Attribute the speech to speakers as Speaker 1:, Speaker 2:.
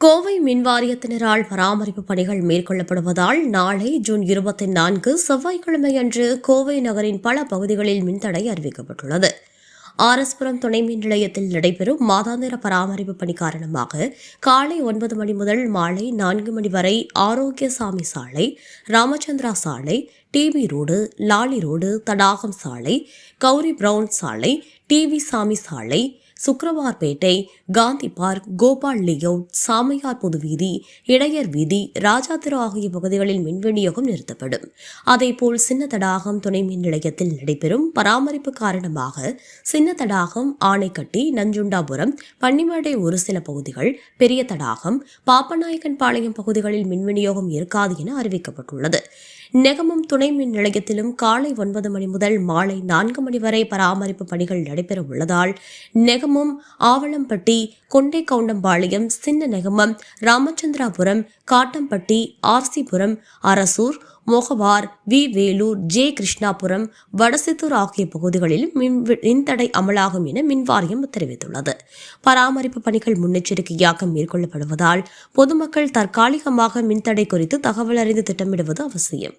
Speaker 1: கோவை மின் வாரியத்தினரால் பராமரிப்பு பணிகள் மேற்கொள்ளப்படுவதால் நாளை ஜூன் இருபத்தி நான்கு செவ்வாய்க்கிழமை அன்று கோவை நகரின் பல பகுதிகளில் மின்தடை அறிவிக்கப்பட்டுள்ளது. ஆர்எஸ்புரம் துணை மின் நிலையத்தில் நடைபெறும் மாதாந்திர பராமரிப்பு பணி காரணமாக காலை ஒன்பது மணி முதல் மாலை நான்கு மணி வரை ஆரோக்கியசாமி சாலை ராமச்சந்திரா சாலை TV road Lali road Thadagam சாலை கௌரி பிரவுன் சாலை டிவி சாமி சாலை சுக்கரவார்பேட்டை காந்தி பார்க் கோபால் லேஅவுட் சாமையார் பொது வீதி இடையர் வீதி ராஜாத்திரு ஆகிய பகுதிகளில் மின் விநியோகம் நிறுத்தப்படும். அதேபோல் சின்ன தடாகம் துணை மின் நிலையத்தில் நடைபெறும் பராமரிப்பு காரணமாக சின்ன தடாகம் ஆணைக்கட்டி நஞ்சுண்டாபுரம் பன்னிமடை ஒரு சில பகுதிகள் பெரிய தடாகம் பாப்பநாயக்கன் பாளையம் பகுதிகளில் மின் விநியோகம் இருக்காது என அறிவிக்கப்பட்டுள்ளது. நெகமம் துணை மின் நிலையத்திலும் காலை ஒன்பது மணி முதல் மாலை நான்கு மணி வரை பராமரிப்பு பணிகள் நடைபெற உள்ளதால் நெகம் நெகமம் ஆவளம்பட்டி கொண்டை கவுண்டம்பாளையம் சின்ன ராமச்சந்திராபுரம் காட்டம்பட்டி ஆர்சிபுரம் அரசூர் மொகவார் வி. வேலூர் ஜே. கிருஷ்ணாபுரம் வடசித்தூர் ஆகிய பகுதிகளில் மின் மின்தடை அமலாகும் என மின்வாரியம் தெரிவித்துள்ளது பராமரிப்பு பணிகள் முன்னெச்சரிக்கையாக மேற்கொள்ளப்படுவதால் பொதுமக்கள் தற்காலிகமாக மின்தடை குறித்து தகவல் அறிந்து திட்டமிடுவது அவசியம்.